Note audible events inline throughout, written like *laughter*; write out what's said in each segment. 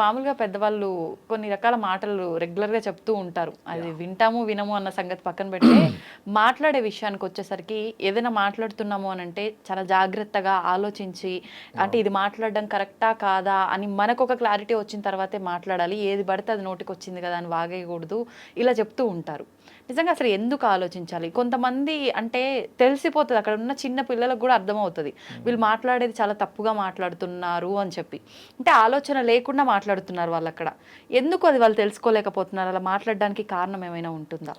మామూలుగా పెద్దవాళ్ళు కొన్ని రకాల మాటలు రెగ్యులర్గా చెప్తూ ఉంటారు. అది వింటాము వినము అన్న సంగతి పక్కన పెడితే *clears throat* మాట్లాడే విషయానికి వచ్చేసరికి ఏదైనా మాట్లాడుతున్నాము అని అంటే చాలా జాగ్రత్తగా ఆలోచించి అంటే ఇది మాట్లాడడం కరెక్టా కాదా అని మనకు ఒక క్లారిటీ వచ్చిన తర్వాతే మాట్లాడాలి. ఏది పడితే అది నోటికి వచ్చింది కదా అని వాగేయకూడదు. ఇలా చెప్తూ ఉంటారు. నిజంగా అసలు ఎందుకు ఆలోచించాలి? కొంతమంది అంటే తెలిసిపోతుంది అక్కడ ఉన్న చిన్న పిల్లలకు కూడా అర్థమవుతుంది. వీళ్ళు మాట్లాడేది చాలా తప్పుగా మాట్లాడుతున్నారు అని చెప్పి. అంటే ఆలోచన లేకుండా మాట్లాడుతున్నారు వాళ్ళు అక్కడ ఎందుకు అది వాళ్ళు తెలుసుకోలేకపోతున్నారు? అలా మాట్లాడడానికి కారణం ఏమైనా ఉంటుందా?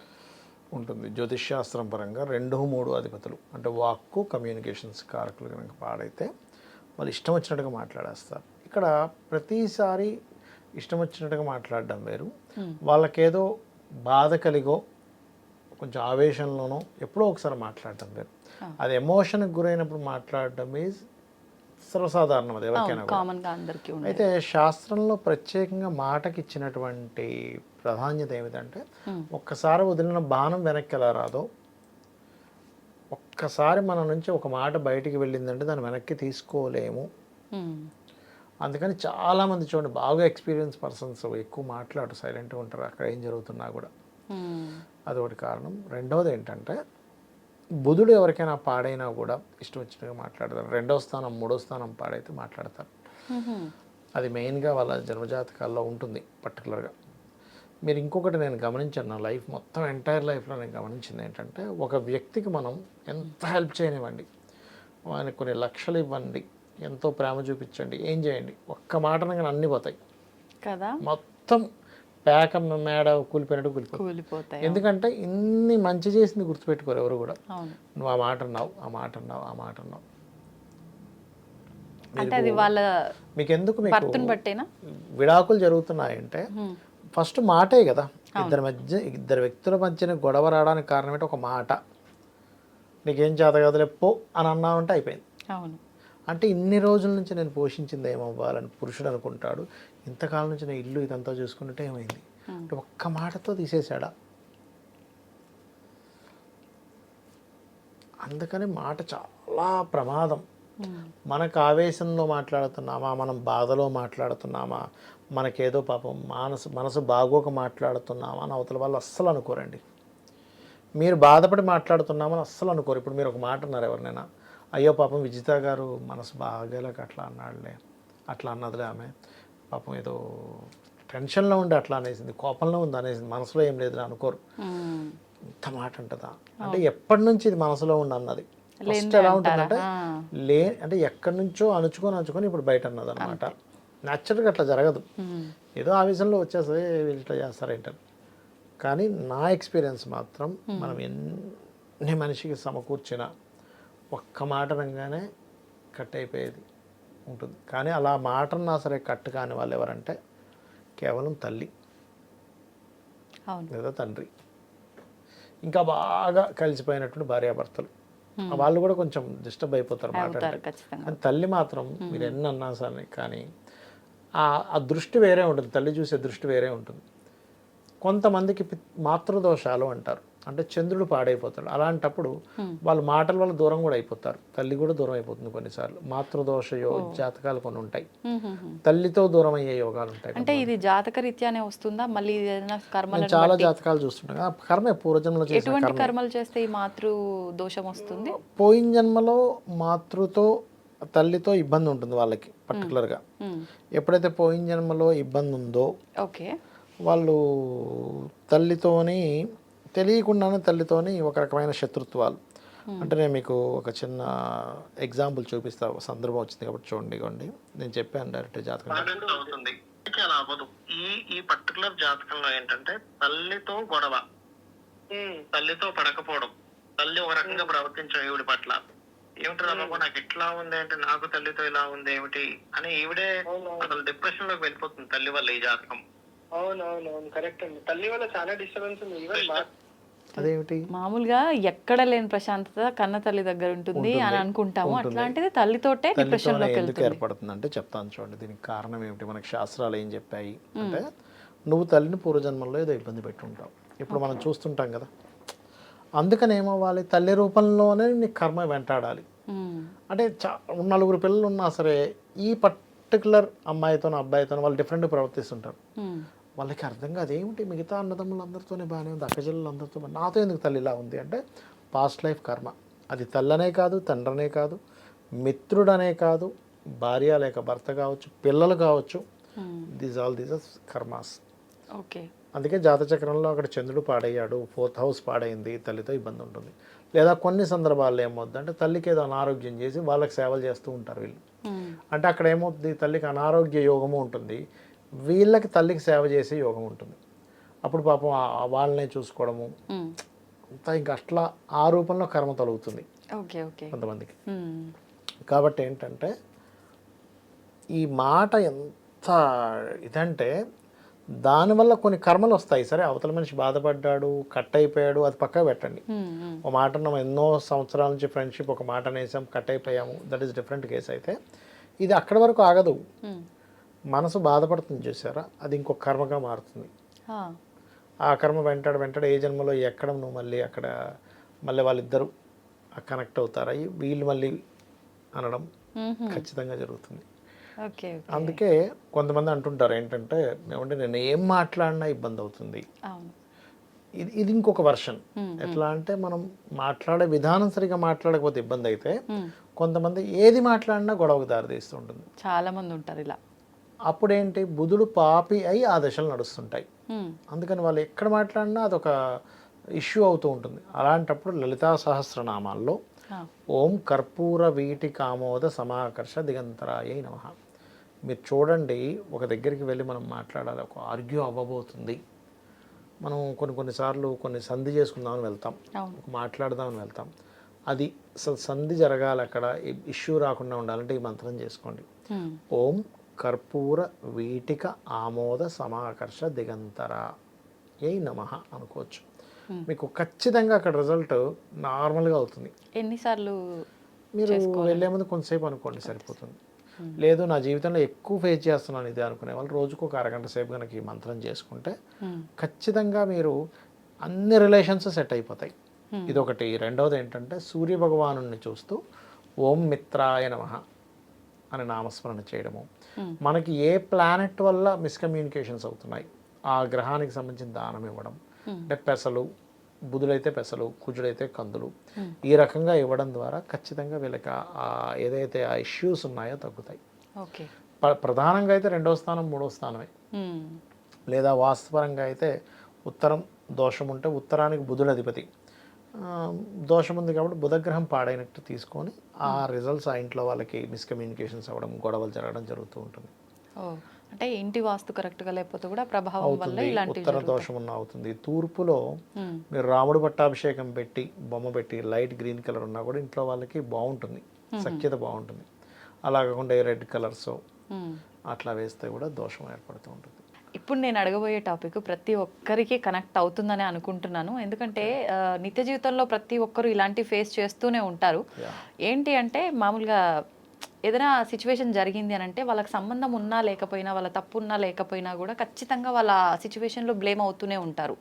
ఉంటుంది. జ్యోతిష్ శాస్త్రం పరంగా రెండు మూడు అధిపతులు. అంటే వాక్కు కమ్యూనికేషన్స్ కారకులు కనుక పాడైతే వాళ్ళు ఇష్టం వచ్చినట్టుగా మాట్లాడేస్తారు. ఇక్కడ ప్రతిసారి ఇష్టం వచ్చినట్టుగా మాట్లాడడం వేరు. వాళ్ళకేదో బాధ కలిగో కొంచెం ఆవేశంలోనో ఎప్పుడో ఒకసారి మాట్లాడటం వేరు. అది ఎమోషన్కి గురైనప్పుడు మాట్లాడటం ఈజ్ సర్వసాధారణం అది ఎవరికైనా అయితే శాస్త్రంలో ప్రత్యేకంగా మాటకి ఇచ్చినటువంటి ప్రాధాన్యత ఏమిటంటే ఒక్కసారి వదిలిన బాణం వెనక్కి ఎలా రాదో ఒక్కసారి మన నుంచి ఒక మాట బయటికి వెళ్ళిందంటే దాన్ని వెనక్కి తీసుకోలేము. అందుకని చాలామంది చూడండి బాగా ఎక్స్పీరియన్స్ పర్సన్స్ ఎక్కువ మాట్లాడు సైలెంట్గా ఉంటారు అక్కడ ఏం జరుగుతున్నా కూడా. అదొకటి కారణం. రెండవది ఏంటంటే బుధుడు ఎవరికైనా పాడైనా కూడా ఇష్టం వచ్చినట్టుగా మాట్లాడతారు. రెండో స్థానం మూడో స్థానం పాడైతే మాట్లాడతారు. అది మెయిన్గా వాళ్ళ జన్మజాతకాల్లో ఉంటుంది పర్టికులర్గా మీరు ఇంకొకటి నేను గమనించాను నా లైఫ్ మొత్తం ఎంటైర్ లైఫ్లో నేను గమనించింది ఏంటంటే ఒక వ్యక్తికి మనం ఎంత హెల్ప్ చేయనివ్వండి ఆయనకు కొన్ని లక్షలు ఇవ్వండి ఎంతో ప్రేమ చూపించండి ఏం చేయండి ఒక్క మాట అన్నీ పోతాయి. కదా? మొత్తం పేక మేడ కూలిపోయినట్టు కూలిపోతాయి ఎందుకంటే ఇన్ని మంచి చేసింది గుర్తుపెట్టుకోరు ఎవరు కూడా. నువ్వు ఆ మాట అన్నావు ఆ మాట అన్నావు ఆ మాట అన్నావు. అంటే అది వాళ్ళ మీకు ఎందుకు విడాకులు జరుగుతున్నాయంటే ఫస్ట్ మాటే కదా. ఇద్దరి మధ్య ఇద్దరు వ్యక్తుల మధ్యన గొడవ రావడానికి కారణం ఏంటి ఒక మాట. నీకేం చేత కదలే పో అని అన్నావంటే అయిపోయింది. అవును. అంటే ఇన్ని రోజుల నుంచి నేను పోషించింది ఏమవ్వాలని పురుషుడు అనుకుంటాడు. ఇంతకాలం నుంచి నేను ఇల్లు ఇదంతా చూసుకుంటే ఏమైంది? అంటే ఒక్క మాటతో తీసేశాడా? అందుకని మాట చాలా ప్రమాదం. మనకు ఆవేశంలో మాట్లాడుతున్నామా? మనం బాధలో మాట్లాడుతున్నామా? మనకేదో పాపం మనసు మనసు బాగోక మాట్లాడుతున్నామా? అని అవతల వాళ్ళు అస్సలు అనుకోరండి. మీరు బాధపడి మాట్లాడుతున్నామని అస్సలు అనుకోరు. ఇప్పుడు మీరు ఒక మాట అన్నారు ఎవరినైనా. అయ్యో పాపం విజిత గారు మనసు బాగోలేక అట్లా అన్నాడులే. అట్లా అన్నదిలే ఆమె. పాపం ఏదో టెన్షన్లో ఉండి అట్లా అనేసింది కోపంలో ఉంది అనేసింది మనసులో ఏం లేదు అనుకోరు. ఇంత మాట ఉంటుందా? అంటే ఎప్పటి నుంచి ఇది మనసులో ఉండి అన్నది? ఫస్ట్ ఎలా ఉంటుందంటే. లే అంటే ఎక్కడి నుంచో అణుచుకొని అణుచుకొని ఇప్పుడు బయట అన్నది అనమాట న్యాచురల్గా అట్లా జరగదు. ఏదో ఆవేశంలో వచ్చేస్తుంది వీళ్ళు ఇట్లా చేస్తారేంటారు కానీ నా ఎక్స్పీరియన్స్ మాత్రం మనం ఎన్ని మనిషికి సమకూర్చిన ఒక్క మాట అనగానే కట్ అయిపోయేది. ఉంటుంది. కానీ అలా మాట అన్నా సరే కట్ కాని వాళ్ళు ఎవరంటే కేవలం తల్లి. లేదా తండ్రి. ఇంకా బాగా కలిసిపోయినటువంటి భార్యాభర్తలు. వాళ్ళు కూడా కొంచెం డిస్టర్బ్ అయిపోతారు మాట అవుతారు అంటే. ఖచ్చితంగా. కానీ తల్లి మాత్రం మీరు ఎన్ని అన్నా సరే కానీ ఆ దృష్టి వేరే ఉంటుంది. తల్లి చూసే దృష్టి వేరే ఉంటుంది. కొంతమందికి మాతృదోషాలు అంటారు. అంటే చంద్రుడు పాడైపోతాడు. అలాంటప్పుడు వాళ్ళ మాటల వల్ల దూరం కూడా అయిపోతారు. తల్లి కూడా దూరం అయిపోతుంది కొన్నిసార్లు. మాతృదోష యో జాతకాలు కొన్ని ఉంటాయి. తల్లితో దూరం అయ్యే యోగాలు ఉంటాయి అంటే ఇది జాతక రీత్యానే వస్తుందా? మళ్ళీ కర్మల చాలా జాతకాలు చూస్తుంటాను. ఆ కర్మే పూర్వజన్మలో ఎటువంటి కర్మలు చేస్తే ఈ మాతృ దోషం వస్తుంది? పోయిన జన్మలో మాతృతో తల్లితో ఇబ్బంది ఉంటుంది వాళ్ళకి పర్టికులర్గా. ఎప్పుడైతే పోయిన జన్మలో ఇబ్బంది ఉందో ఓకే. వాళ్ళు తల్లితోని తెలియకుండానే తల్లితోని ఒక రకమైన శత్రుత్వాలు. అంటే నేను మీకు ఒక చిన్న ఎగ్జాంపుల్ చూపిస్తా ఒక సందర్భం వచ్చింది కాబట్టి చూడండి ఇగోండి. నేను చెప్పాను డైరెక్ట్ జాతకం. అలా అవ్వదు. ఈ ఈ పర్టికులర్ జాతకంలో ఏంటంటే తల్లితో గొడవ. తల్లితో పడకపోవడం. తల్లి ఒక రకంగా ప్రవర్తించడం ఈవిడి పట్ల. ఏమిటి బాబు నాకు ఇట్లా ఉంది అంటే నాకు తల్లితో ఇలా ఉంది ఏమిటి అని ఈవిడే అసలు డిప్రెషన్లోకి వెళ్ళిపోతుంది తల్లి వల్ల ఈ జాతకం. అవునవునవును కరెక్ట్ అండి. తల్లి వల్ల చాలా డిస్టర్బెన్స్ ఉంది. ఈవెన్ అదేమిటి? మామూలుగా ఎక్కడ లేని ప్రశాంతత కన్న తల్లి దగ్గర ఉంటుంది అని అనుకుంటాము. అట్లాంటిది తల్లితోటే డిప్రెషన్ ఎందుకు ఏర్పడుతుంది అంటే చెప్తాను చూడండి దీనికి కారణం ఏమిటి? మనకి శాస్త్రాలు ఏం చెప్పాయి అంటే నువ్వు తల్లిని పూర్వజన్మల్లో ఏదో ఇబ్బంది పెట్టుంటావు. ఇప్పుడు మనం చూస్తుంటాం కదా. అందుకని ఏమవ్వాలి తల్లి రూపంలోనే నీ కర్మ వెంటాడాలి. అంటే చా నలుగురు పిల్లలు ఉన్నా సరే ఈ పర్టికులర్ అమ్మాయితో అబ్బాయితో వాళ్ళు డిఫరెంట్ ప్రవర్తిస్తుంటారు. వాళ్ళకి అర్థం కాదు. ఏమిటి? మిగతా అన్నదమ్ములు అందరితోనే బాగానే ఉంది. బాగా- నాతో ఎందుకు తల్లి ఇలా ఉంది అంటే పాస్ట్ లైఫ్ కర్మ అది తల్లనే కాదు తండ్రనే కాదు మిత్రుడనే కాదు భార్య లేక భర్త కావచ్చు పిల్లలు కావచ్చు. These all these are karmas okay అందుకే జాతచక్రంలో అక్కడ చంద్రుడు పాడయ్యాడు. ఫోర్త్ హౌస్ పాడైంది. తల్లితో ఇబ్బంది ఉంటుంది. లేదా కొన్ని సందర్భాల్లో ఏమవుద్దంటే తల్లికి ఏదో అనారోగ్యం చేసి వాళ్ళకి సేవలు చేస్తూ ఉంటారు వీళ్ళు. ఉమ్, అంటే అక్కడ ఏమవుతుంది తల్లికి అనారోగ్య యోగము ఉంటుంది. వీళ్ళకి తల్లికి సేవ చేసే యోగం ఉంటుంది. అప్పుడు పాపం వాళ్ళనే చూసుకోవడము. అంతా ఇంకా అట్లా ఆ రూపంలో కర్మ తొలుగుతుంది. Okay okay. కొంతమందికి. కాబట్టి ఏంటంటే ఈ మాట ఎంత ఇదంటే దానివల్ల కొన్ని కర్మలు వస్తాయి. సరే అవతల మనిషి బాధపడ్డాడు కట్ అయిపోయాడు అది పక్క పెట్టండి. ఒక మాట అన్నాం ఎన్నో సంవత్సరాల నుంచి ఫ్రెండ్షిప్ ఒక మాట అనేసాం కట్ అయిపోయాము. దట్ ఈస్ డిఫరెంట్ కేసు అయితే. ఇది అక్కడి వరకు ఆగదు. మనసు బాధపడుతుంది చూసారా? అది ఇంకొక కర్మగా మారుతుంది. ఆ, కర్మ వెంటాడు వెంటాడు ఏ జన్మలో ఎక్కడ నువ్వు మళ్ళీ అక్కడ మళ్ళీ వాళ్ళిద్దరూ కనెక్ట్ అవుతారా? వీళ్ళు మళ్ళీ అనడం ఖచ్చితంగా జరుగుతుంది. అందుకే కొంతమంది అంటుంటారు ఏంటంటే ఏమంటే నేను ఏం మాట్లాడినా ఇబ్బంది అవుతుంది. ఇది ఇది ఇంకొక వర్షన్. ఎట్లా అంటే మనం మాట్లాడే విధానం సరిగా మాట్లాడకపోతే ఇబ్బంది అయితే కొంతమంది ఏది మాట్లాడినా గొడవకు దారితీస్తూ ఉంటుంది. చాలా మంది ఉంటారు ఇలా. అప్పుడేంటి? బుధుడు పాపి అయి ఆ దశలు నడుస్తుంటాయి. అందుకని వాళ్ళు ఎక్కడ మాట్లాడినా అదొక ఇష్యూ అవుతూ ఉంటుంది. అలాంటప్పుడు లలితా సహస్రనామాల్లో ఓం కర్పూర వీటి కామోద సమాకర్ష దిగంతరాయ నమ. మీరు చూడండి ఒక దగ్గరికి వెళ్ళి మనం మాట్లాడాలి. ఒక ఆర్గ్యూ అవ్వబోతుంది. మనం కొన్ని కొన్నిసార్లు కొన్ని సంధి చేసుకుందామని వెళ్తాం. మాట్లాడదామని వెళ్తాం. అది సంధి జరగాలి అక్కడ. ఇష్యూ రాకుండా ఉండాలంటే ఈ మంత్రం చేసుకోండి. ఓం కర్పూర వీటిక ఆమోద సమాకర్ష దిగంతర. ఏ నమ అనుకోవచ్చు. మీకు ఖచ్చితంగా అక్కడ రిజల్ట్ నార్మల్గా అవుతుంది. ఎన్నిసార్లు మీరు వెళ్ళే ముందు కొంతసేపు అనుకోండి సరిపోతుంది. లేదు నా జీవితంలో ఎక్కువ ఫేస్ చేస్తున్నాను ఇది అనుకునే వాళ్ళు రోజుకు ఒక అరగంట సేపు కనుక ఈ మంత్రం చేసుకుంటే ఖచ్చితంగా మీరు అన్ని రిలేషన్స్ సెట్ అయిపోతాయి. ఇదొకటి. రెండవది ఏంటంటే సూర్య భగవాను చూస్తూ ఓం మిత్రాయ నమ అని నామస్మరణ చేయడము. మనకి ఏ ప్లానెట్ వల్ల మిస్కమ్యూనికేషన్స్ అవుతున్నాయి? ఆ గ్రహానికి సంబంధించిన దానం ఇవ్వడం అంటే పెసలు బుధుడైతే పెసలు కుజుడైతే కందులు ఈ రకంగా ఇవ్వడం ద్వారా ఖచ్చితంగా వీళ్ళకి ఏదైతే ఆ ఇష్యూస్ ఉన్నాయో తగ్గుతాయి. ప్రధానంగా అయితే రెండో స్థానం మూడో స్థానమే. లేదా వాస్తుపరంగా అయితే ఉత్తరం దోషం ఉంటే ఉత్తరానికి బుధుడు అధిపతి. దోషం ఉంది కాబట్టి బుధగ్రహం పాడైనట్టు తీసుకొని ఆ రిజల్ట్స్ ఆ ఇంట్లో వాళ్ళకి మిస్కమ్యూనికేషన్స్ అవ్వడం గొడవలు జరగడం జరుగుతూ ఉంటుంది. అంటే ఇంటి వాస్తు కరెక్ట్గా లేకపోతే కూడా ప్రభావం వల్ల ఉత్తర దోషం ఉన్న అవుతుంది. తూర్పులో ఉమ్, మీరు రాముడు పట్టాభిషేకం పెట్టి బొమ్మ పెట్టి లైట్ గ్రీన్ కలర్ ఉన్నా కూడా ఇంట్లో వాళ్ళకి బాగుంటుంది సఖ్యత బాగుంటుంది. అలా కాకుండా రెడ్ కలర్స్. అట్లా వేస్తే కూడా దోషం ఏర్పడుతూ ఉంటుంది. ఇప్పుడు నేను అడగబోయే టాపిక్ ప్రతి ఒక్కరికి కనెక్ట్ అవుతుందని అనుకుంటున్నాను. ఎందుకంటే నిత్య జీవితంలో ప్రతి ఒక్కరు ఇలాంటి ఫేస్ చేస్తూనే ఉంటారు. ఏంటి అంటే మామూలుగా ఏదైనా సిచ్యువేషన్ జరిగింది అని అంటే వాళ్ళకి సంబంధం ఉన్నా లేకపోయినా వాళ్ళ తప్పు ఉన్నా లేకపోయినా కూడా ఖచ్చితంగా వాళ్ళ సిచ్యువేషన్లో బ్లేమ్ అవుతూనే ఉంటారు.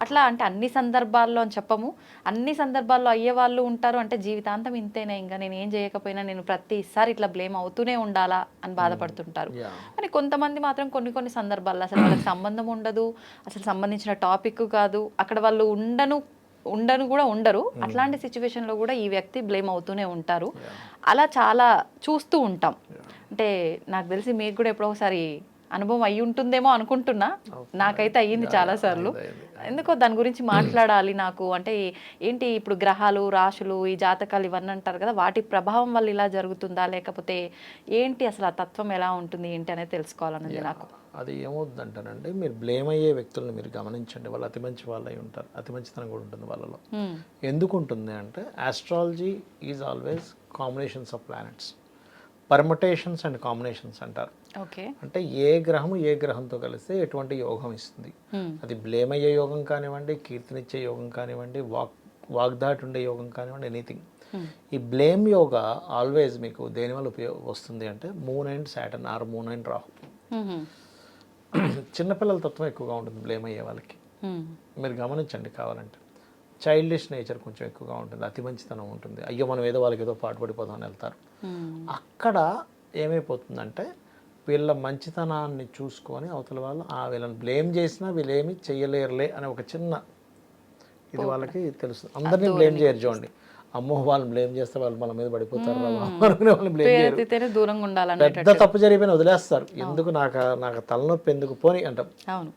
అట్లా అంటే అన్ని సందర్భాల్లో అని చెప్పము. అన్ని సందర్భాల్లో అయ్యే వాళ్ళు ఉంటారు అంటే జీవితాంతం ఇంతేనే. ఇంకా నేను ఏం చేయకపోయినా నేను ప్రతిసారి ఇట్లా బ్లేమ్ అవుతూనే ఉండాలా అని బాధపడుతుంటారు. Yeah. కానీ కొంతమంది మాత్రం కొన్ని కొన్ని సందర్భాల్లో అసలు వాళ్ళకి సంబంధం ఉండదు. అసలు సంబంధించిన టాపిక్ కాదు. అక్కడ వాళ్ళు ఉండను ఉండను కూడా ఉండరు. అట్లాంటి situation లో కూడా ఈ వ్యక్తి బ్లేమ్ అవుతూనే ఉంటారు. అలా చాలా చూస్తూ ఉంటాం. అంటే నాకు తెలిసి మీకు కూడా ఎప్పుడో ఒకసారి అనుభవం అయి ఉంటుందేమో అనుకుంటున్నా. నాకైతే అయ్యింది చాలా సార్లు. ఎందుకో దాని గురించి మాట్లాడాలి నాకు. అంటే ఏంటి ఇప్పుడు గ్రహాలు రాశులు ఈ జాతకాలు ఇవన్నీ అంటారు కదా వాటి ప్రభావం వల్ల ఇలా జరుగుతుందా? లేకపోతే ఏంటి అసలు ఆ తత్వం ఎలా ఉంటుంది ఏంటి అనేది తెలుసుకోవాలన్నది నాకు. అది ఏమవుతుందంటేనండి మీరు బ్లేమ్ అయ్యే వ్యక్తులను మీరు గమనించండి. వాళ్ళు అతి మంచి వాళ్ళు అయి ఉంటారు. అతి మంచితనం కూడా ఉంటుంది వాళ్ళలో. ఎందుకు ఉంటుంది అంటే astrology is always combinations of planets permutations and combinations అంటారు. ఓకే. అంటే ఏ గ్రహము ఏ గ్రహంతో కలిస్తే ఎటువంటి యోగం ఇస్తుంది. అది బ్లేమ్ అయ్యే యోగం కానివ్వండి కీర్తినిచ్చే యోగం కానివ్వండి వాక్ వాగ్దాటి ఉండే యోగం కానివ్వండి ఎనీథింగ్ ఈ బ్లేమ్ యోగా ఆల్వేస్ మీకు దేనివల్ల ఉపయోగ వస్తుంది అంటే moon and Saturn or moon and Rahu. *clears throat* చిన్నపిల్లల తత్వం ఎక్కువగా ఉంటుంది బ్లేమ్ అయ్యే వాళ్ళకి. మీరు గమనించండి కావాలంటే. చైల్డిష్ నేచర్ కొంచెం ఎక్కువగా ఉంటుంది అతి మంచితనం ఉంటుంది. అయ్యో మనం ఏదో వాళ్ళకి ఏదో పాటుపడిపోదామని వెళ్తారు. అక్కడ ఏమైపోతుందంటే వీళ్ళ మంచితనాన్ని చూసుకొని అవతల వాళ్ళు ఆ వీళ్ళని బ్లేమ్ చేసినా వీళ్ళు ఏమి చెయ్యలేరులే అనే ఒక చిన్న ఇది వాళ్ళకి తెలుసు అందరినీ బ్లేమ్ చేయరు చూడండి. అమ్మో వాళ్ళని బ్లేమ్ చేస్తే వాళ్ళు మన మీద పడిపోతారు అనుకునే వాళ్ళని బ్లేమ్ దూరంగా పెద్ద తప్పు జరిగిపోయిన వదిలేస్తారు. ఎందుకు నాకు నాకు తలనొప్పి ఎందుకు? పోని అంటాం. అవును.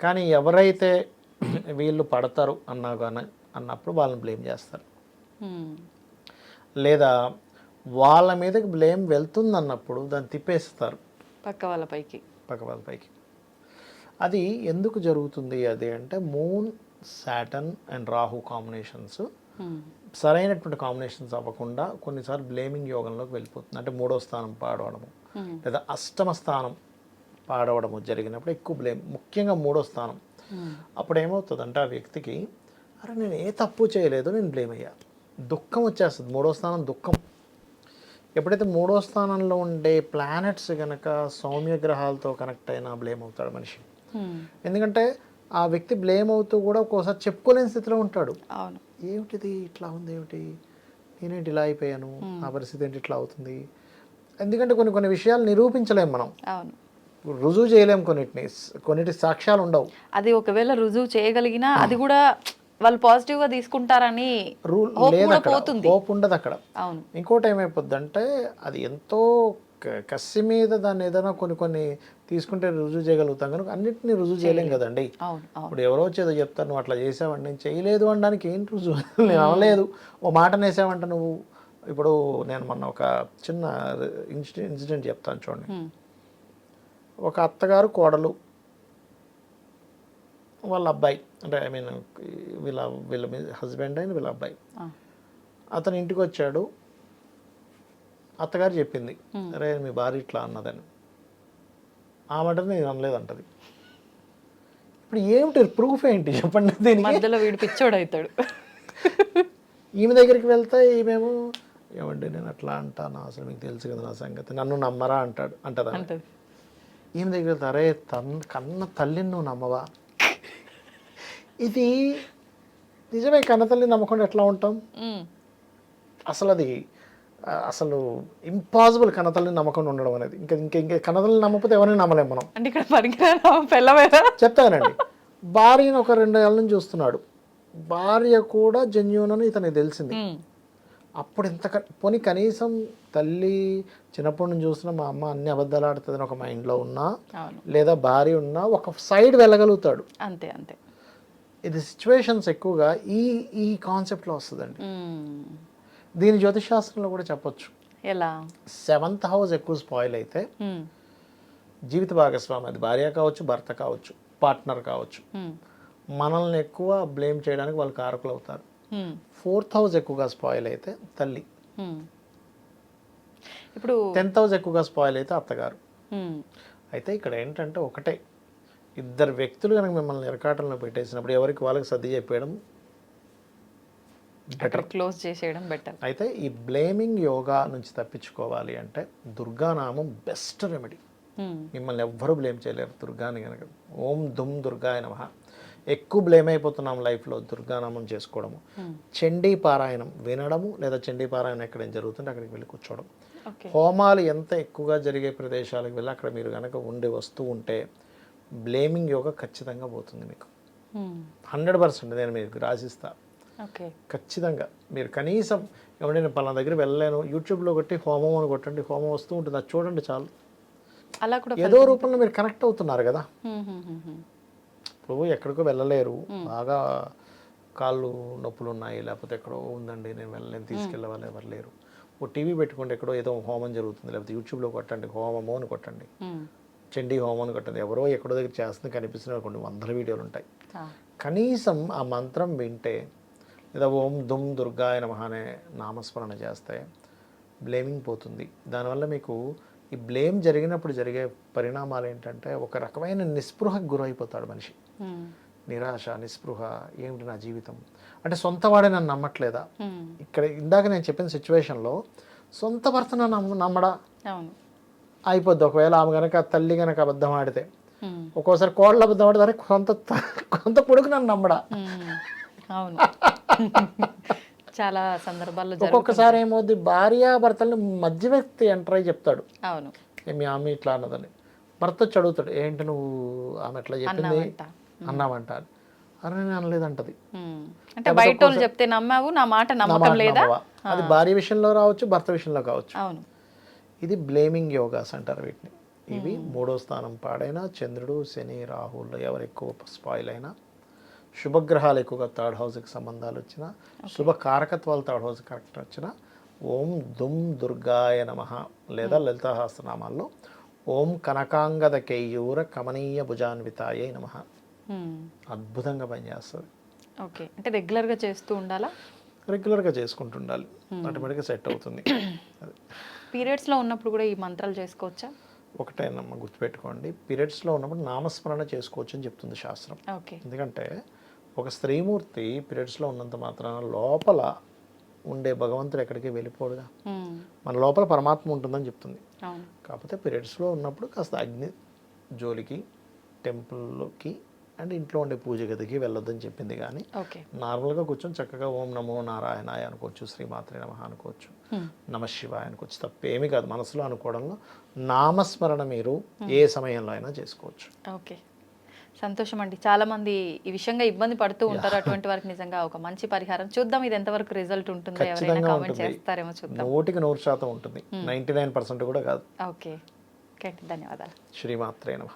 కానీ ఎవరైతే *clears throat* వీళ్ళు పడతారు అన్నా కానీ అన్నప్పుడు వాళ్ళని బ్లేమ్ చేస్తారు. లేదా వాళ్ళ మీదకి బ్లేమ్ వెళ్తుంది అన్నప్పుడు దాన్ని తిప్పేస్తారు. పక్క వాళ్ళ పైకి. పక్క వాళ్ళ పైకి. అది ఎందుకు జరుగుతుంది? అది అంటే moon Saturn and Rahu combinations. సరైనటువంటి కాంబినేషన్స్ అవ్వకుండా కొన్నిసార్లు బ్లేమింగ్ యోగంలోకి వెళ్ళిపోతుంది. అంటే మూడో స్థానం పాడవడము. లేదా అష్టమ స్థానం పాడవడము జరిగినప్పుడు ఎక్కువ బ్లేమ్ ముఖ్యంగా మూడో స్థానం. అప్పుడు ఏమవుతుందంటే ఆ వ్యక్తికి అరే నేను ఏ తప్పు చేయలేదు నేను బ్లేమ్ అయ్యా. దుఃఖం వచ్చేస్తుంది. మూడో స్థానం దుఃఖం. ఎప్పుడైతే మూడో స్థానంలో ఉండే ప్లానెట్స్ కనుక సౌమ్య గ్రహాలతో కనెక్ట్ అయినా బ్లేమ్ అవుతాడు మనిషి. ఎందుకంటే ఆ వ్యక్తి బ్లేమ్ అవుతూ కూడా ఒక్కోసారి చెప్పుకోలేని స్థితిలో ఉంటాడు. అవును. ఏమిటిది? ఇట్లా ఉంది ఏమిటి? నేనేంటి ఇలా అయిపోయాను? నా పరిస్థితి ఏంటి? ఇట్లా అవుతుంది. ఎందుకంటే కొన్ని కొన్ని విషయాలు నిరూపించలేం మనం. అవును. రుజువు చేయలేం కొన్నిటిని. కొన్నిటి సాక్ష్యాలు ఉండవు. అది ఒకవేళ రుజువు చేయగలిగినా అది కూడా వాళ్ళు పాజిటివ్గా తీసుకుంటారని రూల్ లేదు అక్కడ. హోప్ ఉండదు అక్కడ. అవును. ఇంకోటి ఏమైపోద్ది అది ఎంతో కసి మీద దాన్ని ఏదైనా కొన్ని కొన్ని తీసుకుంటే రుజువు చేయగలుగుతాం కనుక అన్నిటిని రుజువు చేయలేం కదండి. ఇప్పుడు ఎవరో వచ్చేదో చెప్తారు నువ్వు అట్లా చేసావండి నేను చేయలేదు అనడానికి ఏంటి రుజువు? *laughs* నేను అనలేదు. ఓ మాట నేసావంట నువ్వు ఇప్పుడు నేను మొన్న ఒక చిన్న ఇన్సిడెంట్ ఇన్సిడెంట్ చెప్తాను చూడండి. ఒక అత్తగారు కోడలు వాళ్ళ అబ్బాయి అంటే ఐ మీన్ వీళ్ళ వీళ్ళ హస్బెండ్ అయిన వీళ్ళ అబ్బాయి. అతను ఇంటికి వచ్చాడు. అత్తగారు చెప్పింది అరే మీ భార్య ఇట్లా అన్నదని. ఆ మాట నేను అనలేదు అంటది ఇప్పుడు ఏమిటి ప్రూఫ్ ఏంటి? చెప్పండి దీనికి. మధ్యలో వీడు పిచ్చోడు అవుతాడు. ఈమె దగ్గరికి వెళ్తే ఈమెమో ఏమండి నేను అట్లా అంటాను? అసలు మీకు తెలుసు కదా నా సంగతి. నన్ను నమ్మరా? అంటాడు అంటదా ఈమె దగ్గరికి వెళ్తే అరే తన్ కన్న తల్లిని నువ్వు నమ్మవా? ఇది నిజమే కన్న తల్లిని నమ్మకుండా ఎట్లా ఉంటాం. అసలు అది అసలు ఇంపాసిబుల్ కన్నతల్లిని నమ్మకుండా ఉండడం అనేది. ఇంకా ఇంకా ఇంకా కన్నతల్లిని నమ్మకపోతే ఎవరిని నమ్మలేం మనం. అంటే ఇక్కడ చెప్తానండి. భార్యను ఒక రెండు ఏళ్ళ నుంచి చూస్తున్నాడు. భార్య కూడా జెన్యున్ అని ఇతనికి తెలిసింది. అప్పుడు ఎంత పోనీ కనీసం తల్లి చిన్నప్పటి నుంచి చూస్తున్న మా అమ్మ అన్ని అబద్ధాలు ఆడుతుందని ఒక మైండ్లో ఉన్నా లేదా భార్య ఉన్నా ఒక సైడ్ వెళ్ళగలుగుతాడు. అంతే అంతే. ఇది సిచ్యువేషన్స్ ఎక్కువగా ఈ ఈ కాన్సెప్ట్లో వస్తుందండి. దీని జ్యోతిషాస్త్రంలో కూడా చెప్పొచ్చు ఎలా సెవెంత్ హౌస్ ఎక్కువ స్పాయిల్ అయితే. జీవిత భాగస్వామి అది భార్య కావచ్చు భర్త కావచ్చు పార్ట్నర్ కావచ్చు. మనల్ని ఎక్కువ బ్లేమ్ చేయడానికి వాళ్ళు కారకులు అవుతారు. ఫోర్త్ హౌస్ ఎక్కువగా స్పాయిల్ అయితే తల్లి. ఇప్పుడు టెన్త్ హౌస్ ఎక్కువగా స్పాయిల్ అయితే అత్తగారు. అయితే ఇక్కడ ఏంటంటే ఒకటే ఇద్దరు వ్యక్తులు కనుక మిమ్మల్ని ఎరకాటంలో పెట్టేసినప్పుడు ఎవరికి వాళ్ళకి సర్ది చెప్పేయడం అక్కడ క్లోజ్ చేసేయడం బెటర్ అయితే ఈ బ్లేమింగ్ యోగా నుంచి తప్పించుకోవాలి అంటే దుర్గానామం బెస్ట్ రెమెడీ. మిమ్మల్ని ఎవ్వరూ బ్లేమ్ చేయలేరు. దుర్గాని కనుక ఓం దుమ్ దుర్గాయ నమ. ఎక్కువ బ్లేమ్ అయిపోతున్నాం లైఫ్లో దుర్గానామం చేసుకోవడము. చండీ పారాయణం వినడము లేదా చండీ పారాయణం ఎక్కడ ఏం జరుగుతుంటే అక్కడికి వెళ్ళి కూర్చోవడం. హోమాలు ఎంత ఎక్కువగా జరిగే ప్రదేశాలకు వెళ్ళి అక్కడ మీరు కనుక ఉండి వస్తూ ఉంటే బ్లేమింగ్ యోగా ఖచ్చితంగా పోతుంది మీకు. హండ్రెడ్ పర్సెంట్ నేను మీకు రాసిస్తా. ఓకే ఖచ్చితంగా. మీరు కనీసం నేను పలానా దగ్గర వెళ్ళలేను యూట్యూబ్లో కొట్టి హోమం అని కొట్టండి హోమం వస్తూ ఉంటుంది అది చూడండి చాలు. అలా కూడా ఏదో రూపంలో మీరు కనెక్ట్ అవుతున్నారు కదా. ఇప్పుడు ఎక్కడికో వెళ్ళలేరు. బాగా కాళ్ళు నొప్పులు ఉన్నాయి లేకపోతే ఎక్కడో ఉందండి నేను వెళ్ళలేను తీసుకెళ్ళే వాళ్ళు ఎవరు లేరు. ఓ టీవీ పెట్టుకోండి ఎక్కడో ఏదో హోమం జరుగుతుంది లేకపోతే యూట్యూబ్లో కొట్టండి హోమము అని కొట్టండి. చండీ హోమం అని కొట్టండి ఎవరో ఎక్కడో దగ్గర చేస్తుంది కనిపిస్తున్న కొన్ని వందల వీడియోలు ఉంటాయి. కనీసం ఆ మంత్రం వింటే లేదా ఓం దుమ్ దుర్గాయ నమః అనే నామస్మరణ చేస్తే బ్లేమింగ్ పోతుంది. దానివల్ల మీకు ఈ బ్లేమ్ జరిగినప్పుడు జరిగే పరిణామాలు ఏంటంటే ఒక రకమైన నిస్పృహకు గురైపోతాడు మనిషి. నిరాశ నిస్పృహ ఏమిటి నా జీవితం? అంటే సొంత వాడే నన్ను నమ్మట్లేదా? ఇక్కడ ఇందాక నేను చెప్పిన సిచ్యువేషన్లో సొంత భర్త నన్ను నమ్మ- నమ్మడా? అయిపోద్ది. ఒకవేళ ఆమె కనుక తల్లి కనుక అబద్ధం ఆడితే ఒక్కోసారి కోడలు అబద్ధం ఆడితే అరే కొంత కొంత పొడుగు నన్ను నమ్మడా? అవును. చాలా సందర్భాల్లో ఒక్కొక్కసారి ఏమవుద్ది? భార్య భర్తల్ని మధ్య వ్యక్తి ఎంటర్ అయి చెప్తాడు. అవును. "ఏ, మీ ఆమె ఇట్లా అన్నదని. భర్త వచ్చి అడుగుతాడు ఏంటి నువ్వు ఆమె ఎట్లా చెప్పింది? అన్నావంట. అన్నావంట. అని. నేను అనలేదంటది. అంటే బయట వాళ్ళు చెప్తే నమ్మావు నా మాట నమ్మకం లేదా? అది భార్య విషయంలో రావచ్చు భర్త విషయంలో కావచ్చు. అవును. ఇది బ్లేమింగ్ యోగాస్ అంటారు వీటిని. ఇవి మూడో స్థానం పాడైనా చంద్రుడు శని రాహుల్ ఎవరు ఎక్కువ స్పాయిల్ అయినా శుభగ్రహాలు ఎక్కువగా థర్డ్ హౌస్కి సంబంధాలు వచ్చినా శుభ కారకత్వాలు థర్డ్ హౌస్ కరెక్ట్ వచ్చినా ఓం దుమ్ దుర్గాయ నమ లేదా లలితాహాస్త్రనామాల్లో ఓం కనకాంగద కేయూర కమనీయ భుజాన్వితాయే నమ. అద్భుతంగా పనిచేస్తుంది. ఓకే. అంటే రెగ్యులర్గా చేస్తూ ఉండాలా? రెగ్యులర్గా చేసుకుంటుండాలి. ఆటోమేటిక్గా సెట్ అవుతుంది. పీరియడ్స్లో ఉన్నప్పుడు కూడా ఈ మంత్రాలు చేసుకోవచ్చా? ఒకటేనమ్మ గుర్తుపెట్టుకోండి. పీరియడ్స్లో ఉన్నప్పుడు నామస్మరణ చేసుకోవచ్చు అని చెప్తుంది శాస్త్రం. ఓకే. ఎందుకంటే ఒక స్త్రీమూర్తి పీరియడ్స్లో ఉన్నంత మాత్రాన లోపల ఉండే భగవంతుడు ఎక్కడికి వెళ్ళిపోడుగా? మన లోపల పరమాత్మ ఉంటుందని చెప్తుంది. కాకపోతే పీరియడ్స్లో ఉన్నప్పుడు కాస్త అగ్ని జోలికి టెంపుల్కి అండ్ ఇంట్లో ఉండే పూజ గదికి వెళ్ళొద్దని చెప్పింది కానీ ఓకే. నార్మల్గా కూర్చొని చక్కగా ఓం నమో నారాయణాయ అనుకోవచ్చు శ్రీమాత్రే నమ అనుకోవచ్చు. నమ శివాయ అనుకోవచ్చు తప్పేమీ కాదు. మనసులో అనుకోవడంలో నామస్మరణ మీరు ఏ సమయంలో అయినా చేసుకోవచ్చు. ఓకే. సంతోషం అండి. చాలా మంది ఈ విషయంగా ఇబ్బంది పడుతూ ఉంటారు. అటువంటి వారికి నిజంగా ఒక మంచి పరిహారం. చూద్దాం ఇది ఎంతవరకు రిజల్ట్ ఉంటుందో ఎవరైనా కామెంట్ చేస్తారేమో చూద్దాం. నూటికి నూరు శాతం ఉంటుంది. నైంటీ నైన్ పర్సెంట్ కూడా కాదు. ఓకే. ఓకే ధన్యవాదాలు. శ్రీమాత్రే నమ.